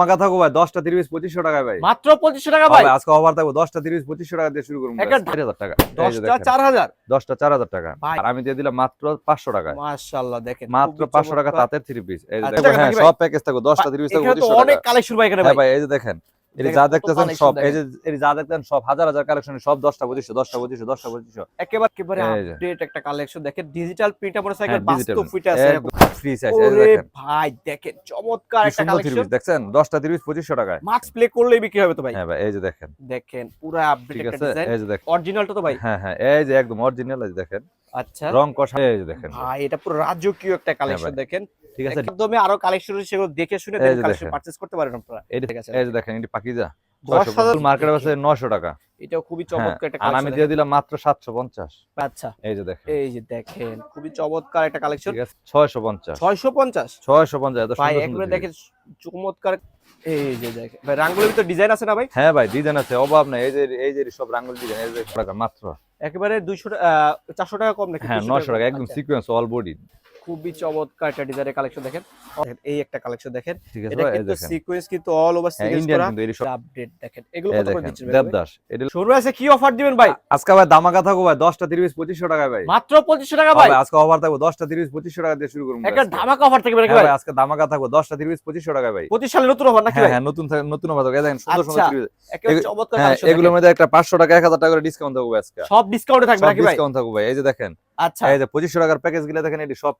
টাকা থাকব ভাই মাত্র টাকা ভাই ভাই, আজকে অফার থাকব দশটা তিরিশ পঁচিশশো টাকা দিয়ে শুরু করব একটা চার হাজার টাকা। এই যে দশটা দেখেন, চার হাজার। দশটা চার হাজার টাকা। আর আমি দিয়ে দিলাম মাত্র পাঁচশো টাকা মাশাআল্লাহ দেখেন মাত্র খুবই পাঁচশো টাকা তাতে তাঁতের পিস এই আচ্ছা, দেখেন, হ্যাঁ? সব প্যাকেজ থাকো দশটা তিরিশ থাকব এখানে অনেক টাকা। কালেকশন ভাই এখানে হ্যাঁ ভাই। ভাই এই যে দেখেন যা দেখতেছেন সব এই যে এই যা দেখতেছেন সব হাজার হাজার কালেকশন সব দশটা পঁচিশশো দশটা পঁচিশশো দশটা পঁচিশশো। একেবারে একেবারে আপডেট একটা কালেকশন দেখেন ডিজিটাল মোটরসাইকেল হ্যাঁ, বাস্তব ফিটে আছে ফ্রি সাইজ ওরে ভাই দেখেন চমৎকার একটা কালেকশন টাকায়। প্লে করলেই বিক্রি হবে তো ভাই। হ্যাঁ ভাই এই যে দেখেন। দেখেন পুরো আপডেট একটা আছে? ডিজাইন এই যে দেখেন। অরিজিনালটা তো ভাই। হ্যাঁ হ্যাঁ এই যে একদম অরিজিনাল এই দেখেন। আচ্ছা। রং কষা এই যে দেখেন। ভাই এটা পুরো রাজকীয় একটা কালেকশন হ্যাঁ দেখেন। ঠিক আছে? একদমে আরও কালেকশন সেগুলো দেখে শুনে কালেকশন পারচেজ করতে পারেন আপনারা। এই যে- দেখেন এটি পাকিজা। মার্কেট আছে নশো টাকা। এটাও খুবই হ্যাঁ, চমৎকার একটা আর আমি দিয়ে দিলাম মাত্র সাতশো পঞ্চাশ। আচ্ছা। এই যে দেখেন। এই যে দেখেন খুবই চমৎকার একটা কালেকশন ঠিক আছে ছয়শো পঞ্চাশ। ছয়শো পঞ্চাশ? ছয়শো পঞ্চাশ এত সুন্দর একবারে দেখেন চমৎকার। এই যে দেখেন ভাই রাঙ্গুলির ভিতর ডিজাইন আছে না ভাই? হ্যাঁ ভাই ডিজাইন আছে অভাব নাই। এই যে এই যে সব রাঙ্গুল ডিজাইন এই যে টাকা মাত্র। একেবারে দুইশো চারশো টাকা কম নাকি? হ্যাঁ 200 নশো টাকা একদম সিকোয়েন্স অল বডি খুবই চমৎকার একটা ডিজাইনের কালেকশন দেখেন। এই একটা কালেকশন দেখেন। এটা কিন্তু সিকোয়েন্স কিন্তু অল ওভার হ্যাঁ সিকোয়েন্স করা। আপডেট দেখেন। এগুলো কত করে দিচ্ছেন দেবদাস এটা শুরু আছে কি অফার দিবেন ভাই? আজকে ভাই দামাকা থাকব ভাই দশটা তিরিশ পঁচিশশো টাকায় ভাই। মাত্র পঁচিশশো টাকা ভাই? আজকে অফার থাকব দশটা তিরিশ পঁচিশশো টাকা দিয়ে শুরু করব একটা। ধামাকা অফার থাকবে নাকি হ্যাঁ ভাই আজকে দামাকা থাকব দশটা তিরিশ পঁচিশশো টাকায় ভাই। পঁচিশ সালে নতুন অফার নাকি হ্যাঁ ভাই? হ্যাঁ নতুন নতুন অফার থাকবে দেখেন সুন্দর সুন্দর আচ্ছা, চমৎকার হ্যাঁ কালেকশন এগুলোর মধ্যে একটা পাঁচশো টাকা এক হাজার টাকা করে ডিসকাউন্ট থাকবে আজকে। সব ডিসকাউন্টে থাকবে নাকি ভাই? ডিসকাউন্ট থাকবে ভাই এই যে দেখেন। আচ্ছা। এই যে পঁচিশশো টাকার প্যাকেজগুলো দেখেন এটি সব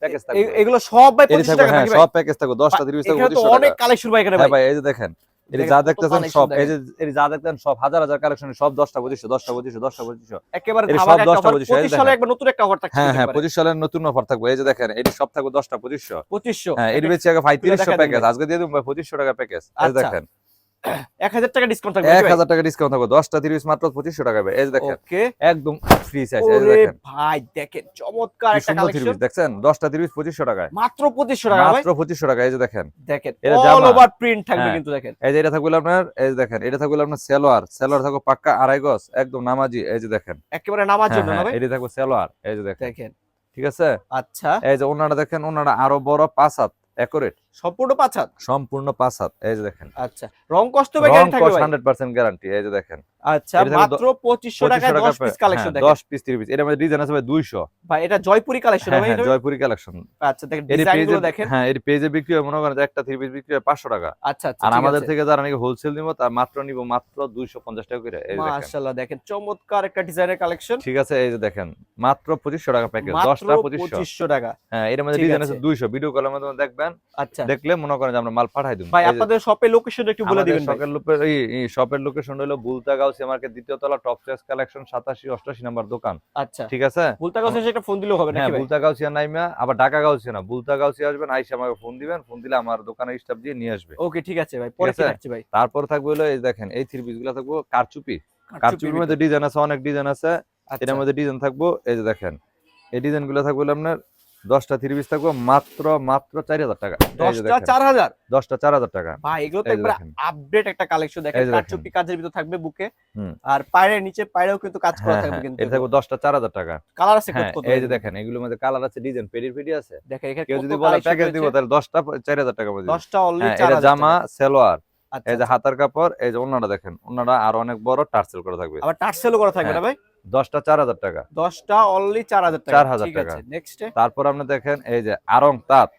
প্যাকেজ থাকবে। এগুলো সব ভাই টাকা হ্যাঁ সব প্যাকেজ থাকবে পঁচিশশো অনেক টাকা কালেকশন ভাই এখানে হ্যাঁ ভাই। ভাই এই যে দেখেন এটি যা দেখতেছেন সব এই যে এটি যা দেখতেছেন সব হাজার হাজার কালেকশন সব দশটা পঁচিশশো দশটা পঁচিশশো দশটা পঁচিশশো। একেবারে সব 10টা অফার পঁচিশশো, এই 25 সালে একবার নতুন একটা অফার থাকছে হ্যাঁ হ্যাঁ পঁচিশ সালের নতুন অফার থাকবে এই যে দেখেন এটি সব থাকবে দশটা পঁচিশশো। 2500 হ্যাঁ বেশি আগে প্যাকেজ আজকে দিয়ে দেবো টাকা প্যাকেজ এই আচ্ছা, দেখেন। 1000 টাকা ডিসকাউন্ট থাকবে এক হাজার টাকা ডিসকাউন্ট থাকবে দশটা তিরিশ মাত্র পঁচিশশো টাকা ভাই। এই দেখেন ওকে। একদম ফ্রি সাইজ এই দেখেন। ভাই দেখেন চমৎকার একটা কালেকশন পিস দেখছেন? দশটা তিরিশ পঁচিশশো টাকায়। মাত্র 2500 টাকা মাত্র পঁচিশশো টাকা এই যে দেখেন। দেখেন অল ওভার প্রিন্ট থাকবে হ্যাঁ। কিন্তু দেখেন। এই যে এটা থাকবে আপনার এই যে দেখেন এটা থাকবে আপনার সেলোয়ার। সেলোয়ার থাকবে পাক্কা আড়াই গজ একদম নামাজি এই যে দেখেন। একেবারে নামার হ্যাঁ, না হ্যাঁ, ভাই? এটি থাকবে সেলোয়ার এই যে দেখেন। দেখেন। ঠিক আছে? আচ্ছা। এই যে ওনারা দেখেন ওনারা আরও বড় পাঁচ হাত একুরেট সম্পূর্ণ পাঁচ হাত? সম্পূর্ণ পাঁচ হাত এই যে দেখেন। আচ্ছা রং কষ্ট ভাই গ্যারান্টি থাকবে ভাই? হান্ড্রেড পার্সেন্ট গ্যারান্টি এই যে দেখেন। আচ্ছা মাত্র 2500 টাকায় 10 পিস কালেকশন দেখেন। দশ পিস তিরিশ পিস এর মধ্যে ডিজাইন আছে ভাই দুইশো। ভাই এটা জয়পুরি কালেকশন হ্যাঁ ভাই হ্যাঁ এটা? জয়পুরি কালেকশন আচ্ছা দেখেন এর ডিজাইন পেজে গুলো দেখেন। হ্যাঁ এর পেজে বিক্রি হয় মনে করেন একটা পিস বিক্রি হয় পাঁচশো টাকা। আচ্ছা আচ্ছা আর আমাদের থেকে যারা নাকি হোলসেল নিব তার মাত্র নিব মাত্র দুইশো পঞ্চাশ টাকা করে এই দেখেন। মাশাআল্লাহ দেখেন চমৎকার একটা ডিজাইনের কালেকশন ঠিক আছে এই যে দেখেন মাত্র পঁচিশশো টাকা প্যাকেজ মাত্র দশটা পঁচিশশো 2500 টাকা। হ্যাঁ এর মধ্যে ডিজাইন আছে। আছে। দুইশো ভিডিও কলের মাধ্যমে দেখবেন। আচ্ছা দেখলে মনে করেন যে আমরা মাল পাঠাই দিব। ভাই আপনাদের শপে লোকেশন একটু বলে দিবেন ভাই। শপের লোকের এই শপের লোকেশন হলো বুলতা গাউসি মার্কেট দ্বিতীয় তলা টপ চয়েস কালেকশন সাতাশি অষ্টাশি নাম্বার দোকান। আচ্ছা। ঠিক আছে? কাছে সেটা ফোন দিলেও হবে হ্যাঁ নাকি ভাই বুলতা গাউসিয়া নাইমা আবার ঢাকা গাউসিয়া না। বুলতা গাউসিয়া আসবেন আইসা আমাকে ফোন দিবেন ফোন দিলে আমার দোকানের স্টাফ দিয়ে নিয়ে আসবে। ওকে ঠিক আছে ভাই পরে থাকছে ভাই। তারপর থাকবে হলো এই দেখেন এই থ্রি পিসগুলো থাকব কারচুপি। কারচুপির মধ্যে ডিজাইন আছে অনেক ডিজাইন আছে। আচ্ছা, এটার মধ্যে ডিজাইন থাকব এই যে দেখেন এই ডিজাইনগুলো থাকবে আপনার দশটা থ্রি পিস থাকব মাত্র মাত্র চার হাজার টাকা। দশটা চার হাজার? দশটা চার হাজার টাকা। ভাই এগুলো তো একবার আপডেট একটা কালেকশন দেখেন। কারচুপি কাজের ভিতর থাকবে বুকে। আর পায়ের নিচে পায়েও কিন্তু কাজ করা হ্যাঁ থাকবে হ্যাঁ কিন্তু এটা থাকবে দশটা চার হাজার টাকা। কালার আছে হ্যাঁ কত এই যে দেখেন এগুলোর মধ্যে কালার আছে ডিজাইন পেডি পেডি আছে। দেখেন এখানে কেউ যদি বলে প্যাকেজ দিব তাহলে দশটা চার হাজার টাকা মধ্যে দশটা এটা জামা সেলোয়ার। এই যে আচ্ছা। হাতার কাপড় এই যে ওনারা দেখেন ওনারা আর অনেক বড় টার্সেল করে থাকবে। আবার টার্সেলও করা থাকবে না হ্যাঁ। ভাই? দশটা চার হাজার টাকা। দশটা অনলি চার হাজার চার হাজার টাকা। তারপর আপনি দেখেন এই যে আরং তাঁত?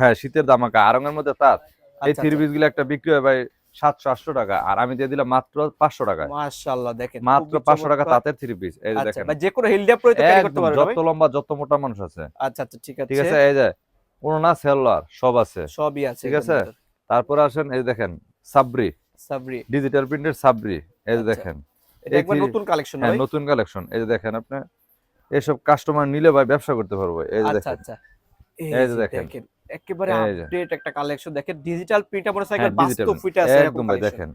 হ্যাঁ শীতের দামাকা আরং এর মধ্যে তাঁত। এই আচ্ছা, থ্রি পিসগুলো একটা বিক্রি হয় ভাই সাতশো আটশো টাকা। আর আমি দিয়ে দিলাম মাত্র পাঁচশো টাকা। মাশাআল্লাহ দেখেন মাত্র পাঁচশো টাকা তাঁতের থ্রি পিস এই যে আচ্ছা দেখেন। ভাই যে কোনো তো ক্যারি করতে পারবে যত লম্বা যত মোটা মানুষ আছে। আচ্ছা আচ্ছা ঠিক আছে ঠিক আছে। এই যে ওনা সেলোয়ার সব আছে। সবই আছে ঠিক আছে? তারপরে আসেন এই দেখেন সাবরি। সাবরি। ডিজিটাল প্রিন্টের সাবরি এই যে আচ্ছা। দেখেন। একবার নতুন কালেকশন হ্যাঁ ভাই। নতুন কালেকশন এই যে দেখেন আপনি এসব কাস্টমার নিলে ভাই ব্যবসা করতে পারব এই যে আচ্ছা দেখেন। আচ্ছা। এই এই যে যে দেখেন। একেবারে আপডেট একটা কালেকশন দেখেন ডিজিটাল প্রিন্ট হ্যাঁ, digital বাস্তব ফিটে আছে একদম ভাই দেখেন।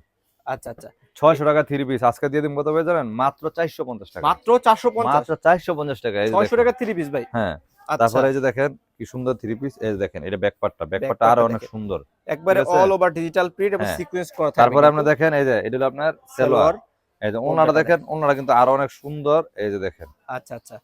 আচ্ছা আচ্ছা। ছয়শো টাকা থ্রি পিস আজকে দিয়ে দিন কত জানেন? মাত্র চারশো পঞ্চাশ টাকা। মাত্র চারশো পঞ্চাশ। মাত্র চারশো পঞ্চাশ টাকা এই যে ছয়শো দেখেন। টাকা থ্রি পিস ভাই। হ্যাঁ আচ্ছা। তারপরে এই যে দেখেন কি সুন্দর থ্রি পিস এই দেখেন এটা ব্যাকপার্টটা ব্যাক পার্টটা আরও অনেক সুন্দর। একবারে? অল ওভার ডিজিটাল প্রিন্ট এবং হ্যাঁ। সিকোয়েন্স করা থাকে তারপরে আপনি দেখেন এই যে এটা হলো আপনার সেলোয়ার এই যে ওনারা দেখেন? ওনারা কিন্তু আরও অনেক সুন্দর এই যে দেখেন। আচ্ছা আচ্ছা।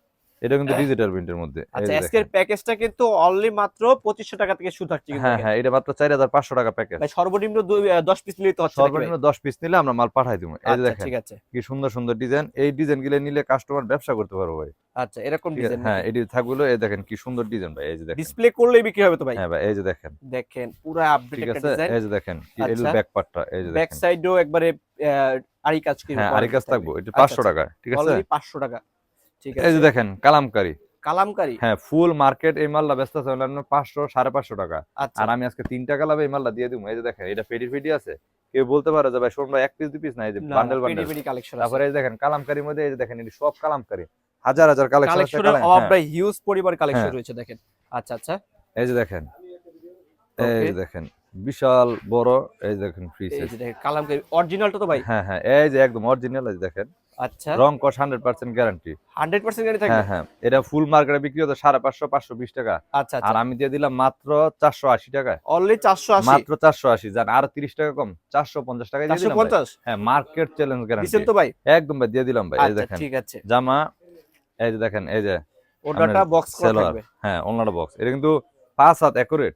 এটা কিন্তু ডিজিটাল প্রিন্টের মধ্যে। আচ্ছা আজকের প্যাকেজটা কিন্তু অনলি মাত্র পঁচিশশো টাকা থেকে শুরু থাকছে হ্যাঁ হ্যাঁ এটা মাত্র চার হাজার পাঁচশো টাকা প্যাকেজ ভাই সর্বনিম্ন দুই- আহ, দশ পিস নিলেই তো হচ্ছে সর্বনিম্ন দশ পিস নিলে আমরা মাল পাঠাই দিব। এই আচ্ছা দেখেন ঠিক আছে। কি সুন্দর সুন্দর ডিজাইন এই ডিজাইনগুলো নিলে কাস্টমার ব্যবসা করতে পারব ভাই। আচ্ছা এরকম? ডিজাইন হ্যাঁ এটি থাকগুলো এই দেখেন কি সুন্দর ডিজাইন ভাই এই যে দেখেন। ডিসপ্লে করলেই বিক্রি হবে তো ভাই? হ্যাঁ ভাই এই যে দেখেন। দেখেন পুরো আপডেট একটা ডিজাইন এই যে দেখেন কি এই। ব্যাক পার্টটা এই যে ব্যাক দেখেন। সাইডেও একবারে আরি কাজ কি হ্যাঁ আরেক কাজ থাকব এটা আচ্ছা, পাঁচশো আচ্ছা। টাকা ঠিক আছে? অলরেডি পাঁচশো টাকা। ঠিক এই যে দেখেন কালামকারি। কালামকারি? হ্যাঁ ফুল মার্কেট এই মালটা ব্যস্ত আছে অন্যান্য পাঁচশো সাড়ে পাঁচশো টাকা। আচ্ছা। আর আমি আজকে তিন টাকা লাভে এই মালটা দিয়ে দিব। এই যে দেখেন এটা পেডি ফেডি আছে। কেউ বলতে পারে যে ভাই শোন এক পিস দু পিস না এই যে বান্ডেল বান্ডেল তারপরে এই দেখেন কালামকারির মধ্যে এই যে দেখেন সব কালামকারি। হাজার হাজার কালেকশন আছে অভাব হিউজ পরিমাণ কালেকশন। রয়েছে দেখেন। আচ্ছা আচ্ছা। এই যে দেখেন। এই যে দেখেন বিশাল বড় এই যে দেখেন ফ্রি এই যে দেখেন কালামকারি অরিজিনালটা তো ভাই। হ্যাঁ হ্যাঁ এই যে একদম অরিজিনাল এই দেখেন। আচ্ছা। রং কস hundred percent guarantee hundred percent থাকবে? হ্যাঁ হ্যাঁ। এটা ফুল মার্কেটে বিক্রি হতো সাড়ে পাঁচশো পাঁচশো বিশ টাকা। আচ্ছা আর আচ্ছা আমি দিয়ে দিলাম মাত্র চারশো আশি টাকায়। অনলি চারশো মাত্র চারশো আশি। জান আরও তিরিশ টাকা কম? চারশো পঞ্চাশ টাকা দিয়ে চারশো। পঞ্চাশ? হ্যাঁ মার্কেট চ্যালেঞ্জ গ্যারান্টি তো ভাই? একদম ভাই দিয়ে দিলাম ভাই। এই আচ্ছা দেখেন। ঠিক আছে। জামা এই যে দেখেন এই যে ওটাটা বক্স করা থাকবে। হ্যাঁ অনলাইন বক্স এটা কিন্তু পাঁচ হাত অ্যাকুরেট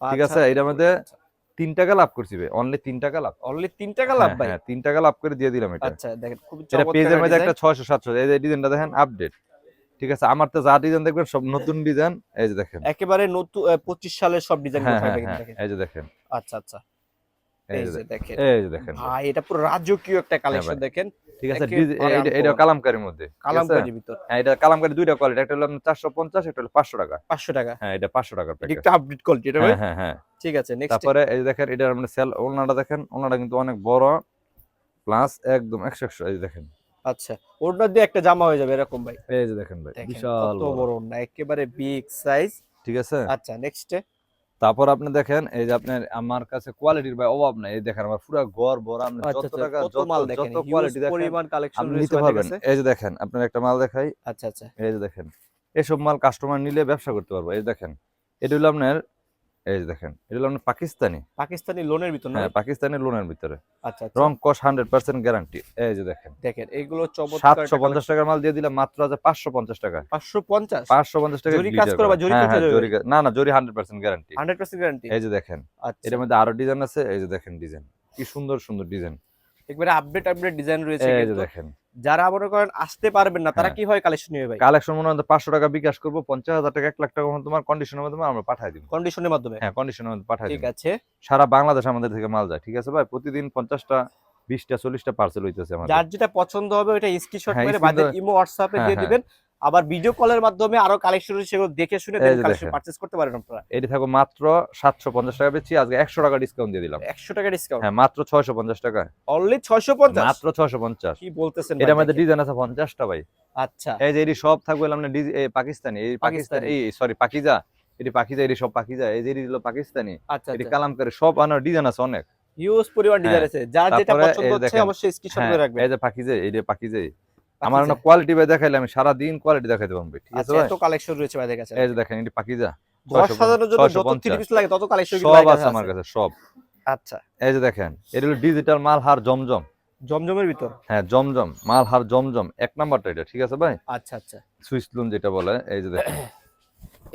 ঠিক আছে? এটার মধ্যে তিন টাকা লাভ করছি ভাই অনলি তিন টাকা লাভ। অনলি তিন টাকা লাভ হ্যাঁ, ভাই? হ্যাঁ, তিন টাকা লাভ করে দিয়ে দিলাম এটা। আচ্ছা দেখেন খুবই এটা পেজের মধ্যে একটা ছয়শো সাতশো এই যে ডিজাইনটা দেখেন আপডেট ঠিক আছে আমার তো যা ডিজাইন দেখবেন সব নতুন ডিজাইন এই যে দেখেন। একেবারে নতুন পঁচিশ সালের সব ডিজাইন হ্যাঁ এই যে দেখেন। আচ্ছা আচ্ছা। এই এই যে যে দেখেন। দেখেন। এই যে দেখেন ভাই। এটা পুরো রাজকীয় একটা কালেকশন হ্যাঁ দেখেন। ঠিক আছে এটা-। কালামকারির মধ্যে কালামকারীর ভিতর। হ্যাঁ এটা কালামকারি দুইটা কোয়ালিটি একটা হলো চারশো পঞ্চাশ একটা হলো পাঁচশো টাকা। পাঁচশো টাকা। হ্যাঁ এটা পাঁচশো টাকার এটা একটা আপডেট কোয়ালিটি এটা হ্যাঁ হ্যাঁ হ্যাঁ। ঠিক আছে নেক্সট তারপরে এই দেখেন এটা মানে সেল ওনাটা দেখেন ওনাটা কিন্তু অনেক বড় প্লাস একদম একশো একশো এই দেখেন। আচ্ছা ওটা দিয়ে একটা জামা হয়ে যাবে এরকম ভাই। এই যে দেখেন ভাই বিশাল কত বড়। বড় না একেবারে বিগ সাইজ ঠিক আছে? আচ্ছা নেক্সটে তারপর আপনি দেখেন এই যে আপনার আমার কাছে কোয়ালিটির ভাই অভাব নাই। এই দেখেন আমার পুরো ঘর ভরা আপনি আচ্ছা যত আচ্ছা টাকা যত মাল দেখেন? যত কোয়ালিটি দেখেন পরিমাণ কালেকশন নিতে পারবেন। এই যে দেখেন আপনার একটা মাল দেখাই। আচ্ছা আচ্ছা। এই যে দেখেন এসব মাল কাস্টমার নিলে ব্যবসা করতে পারব। এই দেখেন এটা হলো আপনার এই যে দেখেন এটা হলো পাকিস্তানি। পাকিস্তানি লোনের ভিতর হ্যাঁ পাকিস্তানি লোনের ভিতরে। আচ্ছা আচ্ছা। রং কস হান্ড্রেড পার্সেন্ট গ্যারান্টি এই যে দেখেন। দেখেন এগুলো চমৎকার সাতশো পঞ্চাশ টাকার মাল দিয়ে দিলাম মাত্র আছে পাঁচশো পঞ্চাশ টাকা। পাঁচশো পঞ্চাশ? পাঁচশো পঞ্চাশ টাকা জরি কাজ করবা জরি কাজ জরি না না জরি hundred percent guarantee hundred percent guarantee এই যে দেখেন আচ্ছা। এটার মধ্যে আরও ডিজাইন আছে এই যে দেখেন ডিজাইন কি সুন্দর সুন্দর ডিজাইন একবারে আপডেট আপডেট ডিজাইন রয়েছে এই যে কিন্তু। দেখেন। যারা মনে করেন আসতে পারবেন না তারা কি হয় কালেকশন নিবে ভাই? কালেকশন মনে হয় পাঁচশো টাকা বিকাশ করব পঞ্চাশ হাজার টাকা এক লাখ টাকা তোমার কন্ডিশনের মাধ্যমে আমরা পাঠাই দিব। কন্ডিশনের মাধ্যমে? হ্যাঁ কন্ডিশনের মধ্যে পাঠাই ঠিক আছে। সারা বাংলাদেশ আমাদের থেকে মাল যায় ঠিক আছে ভাই? প্রতিদিন পঞ্চাশটা বিশটা চল্লিশটা পার্সেল হইতেছে আমাদের। যার যেটা পছন্দ হবে ওইটা স্ক্রিনশট হ্যাঁ, করে ইমো হোয়াটসঅ্যাপে হ্যাঁ, দিয়ে হ্যাঁ। দিবেন। আবার ভিডিও কলের মাধ্যমে আরও কালেকশন সেগুলো দেখে শুনে কালেকশন পারচেজ করতে পারেন আপনারা। এটি থাকো মাত্র সাতশো পঞ্চাশ টাকা বেচি আজকে একশো টাকা ডিসকাউন্ট দিয়ে দিলাম। একশো টাকা ডিসকাউন্ট হ্যাঁ মাত্র ছয়শো পঞ্চাশ টাকা। অনলি ছয়শো পঞ্চাশ? মাত্র ছয়শো পঞ্চাশ। কি বলতেছেন মধ্যে দেখেন। ডিজাইন আছে পঞ্চাশটা ভাই। আচ্ছা। এই যে এটি সব থাকবে এই পাকিস্তানি। এই পাকিস্তানি। এই সরি পাকিজা। এটি পাকিজা এটি সব পাকিজা। এই যে এটি হলো পাকিস্তানি। আচ্ছা এটি আচ্ছা কালামকারি সব আনার ডিজাইন আছে অনেক। ইউজ পরিমাণ ডিজাইন হ্যাঁ। আছে। যার যেটা পছন্দ হচ্ছে অবশ্যই স্ক্রিনশট হ্যাঁ, করে রাখবেন। এই যে পাকিজা এই যে পাকিজা আমার না কোয়ালিটি ভাই দেখাইলে আমি সারা দিন কোয়ালিটি দেখাইতে পারব ঠিক আছে আচ্ছা এত কালেকশন রয়েছে ভাইদের কাছে। এই যে দেখেন এটি পাকিজা ঘর 650 সাজানোর জন্য যত 650 থ্রি পিস লাগে তত কালেকশন সব আছে আমার কাছে সব। আচ্ছা। এই যে দেখেন এটা হলো ডিজিটাল মাল হার জমজম। জমজমের ভিতর? হ্যাঁ জমজম মাল হার জমজম। এক নাম্বারটা এটা ঠিক আছে ভাই? আচ্ছা আচ্ছা। সুইস লোন যেটা বলে এই যে দেখেন।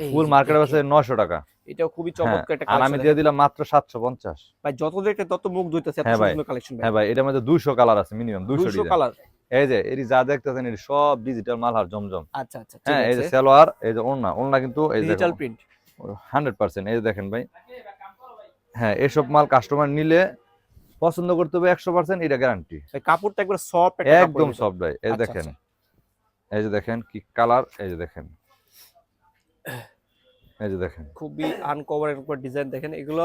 ফুল মার্কেট আছে নয়শো টাকা। এটাও খুবই হ্যাঁ, চমৎকার একটা আর আমি দিয়ে দিলাম মাত্র সাতশো পঞ্চাশ। ভাই যত দেখতে তত মুখ ধুইতেছে এত হ্যাঁ ভাই, সুন্দর কালেকশন হ্যাঁ ভাই এটার মধ্যে দুইশো কালার আছে মিনিমাম দুইশো 200 কালার এই যে এটি যা দেখতেছেন এটি সব ডিজিটাল মাল হার জমজম। আচ্ছা আচ্ছা হ্যাঁ এই যে সালোয়ার এই যে ওড়না ওড়না কিন্তু এই ডিজিটাল প্রিন্ট হান্ড্রেড পার্সেন্ট এই দেখেন ভাই। হ্যাঁ এসব মাল কাস্টমার নিলে পছন্দ করতে হবে একশো পার্সেন্ট এটা গ্যারান্টি কাপড়টা একবার সফট একদম সফট ভাই এই আচ্ছা, দেখেন। এই যে দেখেন কি কালার এই যে দেখেন। এই যে দেখেন। খুবই আনকভার উপর ডিজাইন দেখেন এগুলো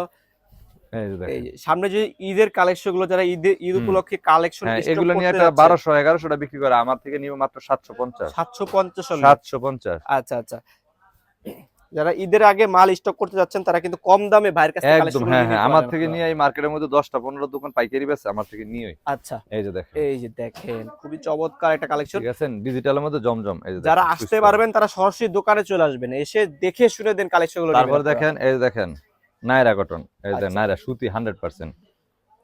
সামনে যে ঈদের কালেকশনগুলো যারা ঈদের ঈদ উপলক্ষে কালেকশন হ্যাঁ এগুলো নিয়ে একটা বারোশো এগারোশোটা বিক্রি করে আমার থেকে নিবে মাত্র সাতশো পঞ্চাশ। সাতশো পঞ্চাশ সাতশো পঞ্চাশ। আচ্ছা আচ্ছা। যারা ঈদের আগে মাল স্টক করতে যাচ্ছেন তারা কিন্তু কম দামে বাইরের কাছ একদম হ্যাঁ হ্যাঁ। আমার থেকে নিয়ে এই মার্কেটের মধ্যে দশটা পনেরো দোকান পাইকারি বেছে আমার থেকে নিয়ে আচ্ছা। এই যে দেখেন। এই যে দেখেন খুবই চমৎকার একটা কালেকশন ঠিক আছে ডিজিটালের মধ্যে জমজম এই যে যারা আসতে পারবেন তারা সরাসরি দোকানে চলে আসবেন এসে দেখে শুনে দেন কালেকশনগুলো তারপর দেখেন এই দেখেন। নাইরা কটন এই যে আচ্ছা। নাইরা সুতি হান্ড্রেড পার্সেন্ট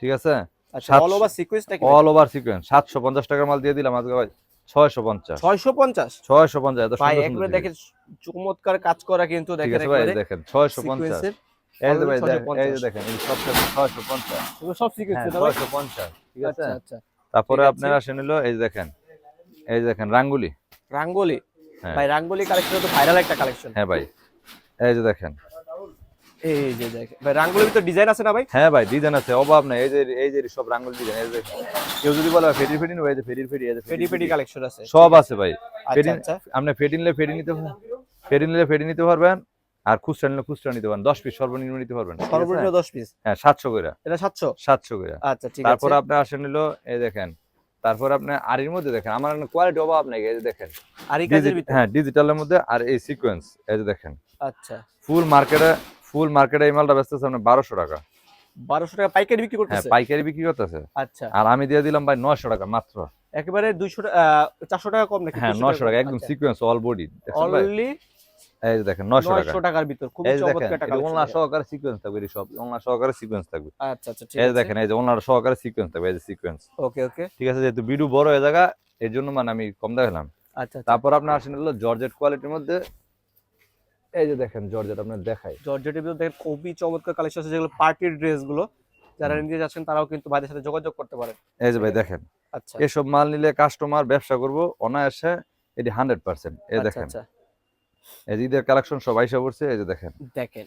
ঠিক আছে? আচ্ছা অল ওভার সিকোয়েন্স নাকি অল ওভার সিকোয়েন্স সাতশো পঞ্চাশ টাকার মাল দিয়ে দিলাম আজকে ভাই ছয়শো পঞ্চাশ। ছয়শো পঞ্চাশ? ছয়শো পঞ্চাশ দেখেন চমৎকার কাজ করা কিন্তু দেখেন দেখেন ছয়শো পঞ্চাশ। এই যে ভাই Already এই যে দেখেন সব ছয়শো পঞ্চাশ। সব সিকোয়েন্স হ্যাঁ ছয়শো পঞ্চাশ ঠিক আছে? আচ্ছা। আচ্ছা তারপরে। আপনার আসে নিলো এই যে দেখেন এই যে দেখেন রাঙ্গুলি। রাঙ্গোলি। হ্যাঁ। ভাই রাঙ্গোলি কালেকশন তো ভাইরাল একটা কালেকশন হ্যাঁ ভাই এই যে দেখেন এই যে দেখেন ভাই রাঙ্গোলির ভিতর ডিজাইন আছে না ভাই? হ্যাঁ ভাই ডিজাইন আছে অভাব নাই। এই যে এই যে সব রাঙ্গুলি ডিজাইন এই যে দেখেন কেউ যদি বলে নেবে এই যে এই যে কালেকশন আছে। সব আছে ভাই। আচ্ছা আচ্ছা। আপনি নিলে নিতে পারবেন। নিলে নিতে পারবেন। আর খুচরা নিলে খুচরা নিতে পারবেন। দশ পিস সর্বনিম্ন নিতে পারবেন। সর্বনিম্ন 10 পিস হ্যাঁ সাতশো করে। এটা 700 সাতশো করে। আচ্ছা ঠিক আছে। তারপর আপনি আসে নিল এই দেখেন। তারপর আপনি আরির মধ্যে দেখেন। আমার কোয়ালিটি অভাব নাই এই যে দেখেন। আর এই কাজের ডিজি- হ্যাঁ ডিজিটালের মধ্যে আর এই সিকোয়েন্স এই যে দেখেন। আচ্ছা। ফুল মার্কেটে ফুল মার্কেটে এই মালটা বেচতেছে আপনার বারোশো টাকা। বারোশো টাকা পাইকারি বিক্রি হ্যাঁ করতেছে? পাইকারি বিক্রি করতেছে। আচ্ছা। আর আমি দিয়ে দিলাম ভাই নয়শো টাকা মাত্র। একেবারে 200 400 টাকা কম নাকি? হ্যাঁ 200 নয়শো টাকা একদম সিকোয়েন্স অল বডি অনলি এই দেখেন নয়শো টাকা। 900 টাকার ভিতর। খুব এই চমৎকার একটা ওনলা সহকারে সিকোয়েন্স থাকবে সব ওনলা সহকারে সিকোয়েন্স থাকবে। আচ্ছা আচ্ছা ঠিক এই আছে। দেখেন এই যে ওনলা সহকারে সিকোয়েন্স থাকবে এই যে সিকোয়েন্স ওকে ওকে ঠিক আছে যেহেতু বিডু বড় হয়ে জায়গা এর জন্য মানে আমি কম আচ্ছা আচ্ছা। তারপর আপনার আসেন হলো জর্জেট কোয়ালিটির মধ্যে এই যে দেখেন জর্জেট আপনার দেখাই। জর্জেটের ভিতরে দেখেন খুবই চমৎকার কালেকশন আছে যেগুলো পার্টির ড্রেসগুলো। যারা নিতে যাচ্ছেন তারাও কিন্তু ভাইদের সাথে যোগাযোগ করতে পারেন। এই যে ভাই দেখেন। আচ্ছা। এসব মাল নিলে কাস্টমার ব্যবসা করব অনায়াসে এটি হান্ড্রেড পার্সেন্ট এই আচ্ছা দেখেন। আচ্ছা। এই যে ঈদের কালেকশন সব আইসা পড়ছে এই যে দেখেন। দেখেন।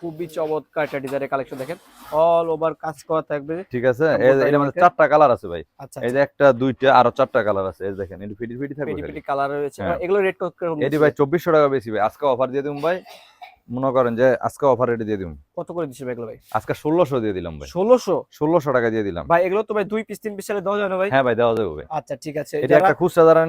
খুবই চমৎকার একটা ডিজাইনের কালেকশন দেখেন। অল ওভার কাজ করা থাকবে। ঠিক আছে এর মধ্যে চারটা কালার আছে ভাই। আচ্ছা এই যে একটা দুইটা আরও চারটা কালার আছে। এই দেখেন এটা ফিটি ফিটি থাকবে ফিটি ফিটি কালার রয়েছে। হ্যাঁ। এগুলো রেট কত এটা ভাই চব্বিশশো টাকা বেশি ভাই। আজকে অফার দিয়ে দিম ভাই। মনে করেন যে আজকে অফার রেটে দিয়ে দিম। কত করে ভাই এগুলো ভাই? আজকে ষোলোশো দিয়ে দিলাম ভাই। ষোলোশো? ষোলোশো টাকা দিয়ে দিলাম। ভাই এগুলো তো ভাই দুই পিস তিন পিস চালে দেওয়া না ভাই? হ্যাঁ ভাই দেওয়া যাবে। আচ্ছা ঠিক আছে। এটা একটা খুচরা যারা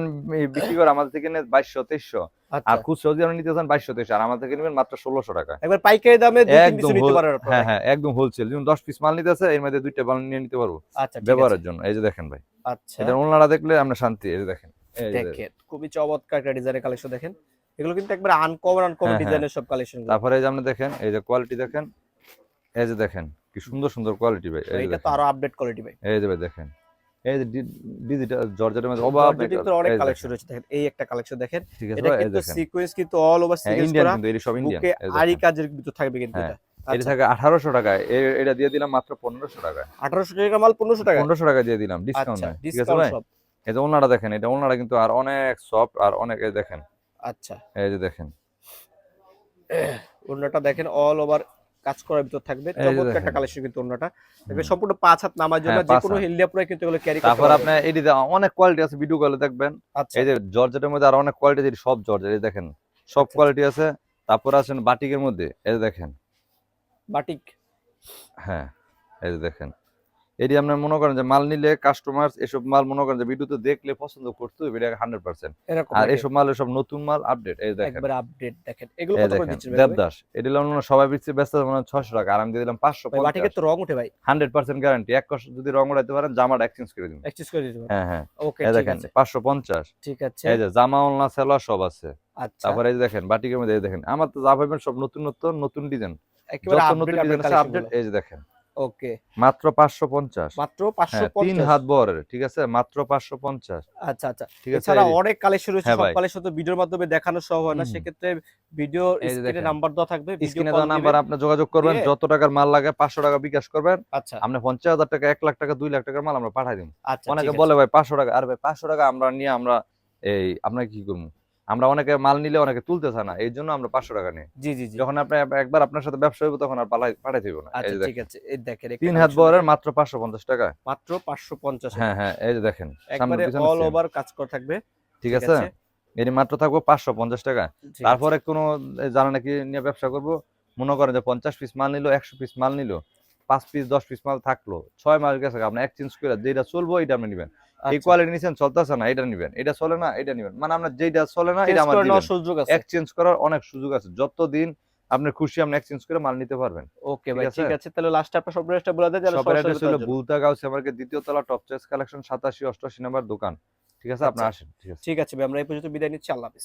বিক্রি করে আমাদের থেকে বাইশশো তেইশশো। আচ্ছা, আর খুচরা যদি নিতে চান বাইশশো তেইশশো। আর আমাদের থেকে নেবেন মাত্র ষোলোশো টাকা। একবার পাইকারি দামে দুই তিন পিস একদম নিতে আপনারা। হ্যাঁ হ্যাঁ একদম হোলসেল যেমন দশ পিস মাল নিতে আছে এর মধ্যে দুইটা মাল নিয়ে নিতে পারব। আচ্ছা ব্যবহারের জন্য। এই যে দেখেন ভাই। আচ্ছা। এটা ওনারা দেখলে আমরা শান্তি। এই যে দেখেন। এই দেখেন খুবই চমৎকার একটা ডিজাইনের কালেকশন দেখেন। এগুলো কিন্তু একবার আনকমন আনকমন ডিজাইনের সব কালেকশন তারপরে এই যে আপনি দেখেন এই যে কোয়ালিটি দেখেন এই যে দেখেন কি সুন্দর সুন্দর কোয়ালিটি ভাই এটা তো আরও আপডেট কোয়ালিটি ভাই। এই যে ভাই দেখেন এই যে ডিজিটাল জর্জেটের মধ্যে নেই জর্জেটের অনেক কালেকশন রয়েছে দেখেন এই একটা কালেকশন দেখেন। এটা কিন্তু সিকোয়েন্স কিন্তু অল ওভার সিকোয়েন্স করা কিন্তু এটি সব ইন্ডিয়ান বুকে আরি কাজের ভিতর থাকবে কিন্তু হ্যাঁ, এটা। এটা থাকে আঠারোশো টাকায় এটা দিয়ে দিলাম মাত্র পনেরোশো টাকায়। 1800 টাকা মাল 1500 টাকা পনেরোশো টাকা দিয়ে দিলাম ডিসকাউন্ট আচ্ছা ঠিক আছে ভাই? এই যে ওনারা দেখেন এটা ওনারা কিন্তু আর অনেক সফট আর অনেক দেখেন। আচ্ছা। এই যে দেখেন। ওন্নাটা দেখেন অল ওভার কাজ করার ভিতর থাকবে। চমৎকার একটা কালেকশন কিন্তু ওন্নাটা দেখবে সম্পূর্ণ পাঁচ হাত নামার জন্য যে কোনো হাত। হেলদিয়া কিন্তু এগুলো ক্যারি করতে তারপর পারবে আপনার অনেক কোয়ালিটি আছে ভিডিও কলে দেখবেন। আচ্ছা। এই যে জর্জেটের মধ্যে আর অনেক কোয়ালিটি আছে সব জর্জেট এই দেখেন। সব আচ্ছা, কোয়ালিটি আছে। তারপর আছেন বাটিকের মধ্যে এই যে দেখেন। বাটিক। হ্যাঁ এই দেখেন। এটি আপনার মনে করেন যে মাল নিলে কাস্টমার এসব মাল মনে করেন যে ভিডিওতে দেখলে পছন্দ করতে হবে এটা হান্ড্রেড পার্সেন্ট আর এসব মাল এসব নতুন মাল আপডেট এই দেখেন। আপডেট এগুলো? দেবদাস এটি সবাই বিচ্ছে ব্যস্ত মানে ছশো টাকা আর আমি দিয়ে দিলাম পাঁচশো ভাই তো রং উঠে ভাই। হান্ড্রেড পার্সেন্ট গ্যারান্টি এক কষ্ট যদি রং উড়াইতে পারেন জামাটা এক্সচেঞ্জ করে দিন এক্সচেঞ্জ করে দিতে হ্যাঁ হ্যাঁ। ওকে দেখেন পাঁচশো পঞ্চাশ। ঠিক আছে। এই যে জামা ওলনা সেলোয়ার সব আছে। আচ্ছা। তারপরে এই দেখেন বাটিকের মধ্যে দেখেন আমার তো যা পাইবেন সব নতুন নতুন নতুন ডিজাইন একেবারে আপডেট এই যে দেখেন। ওকে। মাত্র পাঁচশো পঞ্চাশ। মাত্র হ্যাঁ তিন হাত বরের ঠিক আছে? মাত্র পাঁচশো পঞ্চাশ। আচ্ছা আচ্ছা। ঠিক আছে এছাড়া অনেক কালেকশন রয়েছে হ্যাঁ সব কালেকশন তো ভিডিওর মাধ্যমে দেখানো সহ হয় না সেক্ষেত্রে ভিডিও স্ক্রিনে নাম্বার দেওয়া থাকবে স্ক্রিনে দেওয়া নাম্বার আপনি যোগাযোগ করবেন যত টাকার মাল লাগে পাঁচশো টাকা বিকাশ করবেন। আচ্ছা। আপনি পঞ্চাশ হাজার টাকা এক লাখ টাকা দুই লাখ টাকার মাল আমরা পাঠাই দিব। আচ্ছা অনেকে বলে ভাই পাঁচশো টাকা আর ভাই পাঁচশো টাকা আমরা নিয়ে আমরা এই আমরা কি করব? আমরা অনেকে মাল নিলে অনেকে তুলতে চায় না এই জন্য আমরা পাঁচশো টাকা নিই। জি জি যখন আপনি একবার আপনার সাথে ব্যবসা হইব তখন আর পালাই পাঠাই দিব না। আচ্ছা ঠিক আছে এই দেখেন তিন হাত বরের মাত্র পাঁচশো পঞ্চাশ টাকা। মাত্র 550 হ্যাঁ হ্যাঁ এই যে দেখেন একবারে অল ওভার কাজ করা থাকবে। ঠিক আছে? এর মাত্র থাকব পাঁচশো পঞ্চাশ টাকা। তারপরে কোনো জানা নাকি নিয়ে ব্যবসা করব মনে করেন যে পঞ্চাশ পিস মাল নিলো একশো পিস মাল নিলো পাঁচ পিস দশ পিস মাল থাকল ছয় মাস গেছে আপনি এক্সচেঞ্জ করে যেটা চলবো এটা আপনি নিবেন। এই কোয়ালিটি নিছেন চলতেছে না এটা নিবেন। এটা চলে না এটা নিবেন। মানে আপনার যেটা চলে না এটা আমার সুযোগ আছে। এক্সচেঞ্জ করার অনেক সুযোগ আছে। যতদিন আপনি খুশি আপনি এক্সচেঞ্জ করে মাল নিতে পারবেন। ওকে ভাই? ঠিক আছে। তাহলে লাস্ট আপনার সব অ্যাড্রেসটা বলে দেন যারা অ্যাড্রেস হলো বুলতা গাউস দ্বিতীয় তলা টপ চয়েস কালেকশন সাতাশি অষ্টআশি নাম্বার দোকান। ঠিক আছে আপনি আচ্ছা। আসেন ঠিক আছে। ঠিক আছে ভাই আমরা এই পর্যন্ত বিদায় নিচ্ছি আল্লাহ হাফেজ।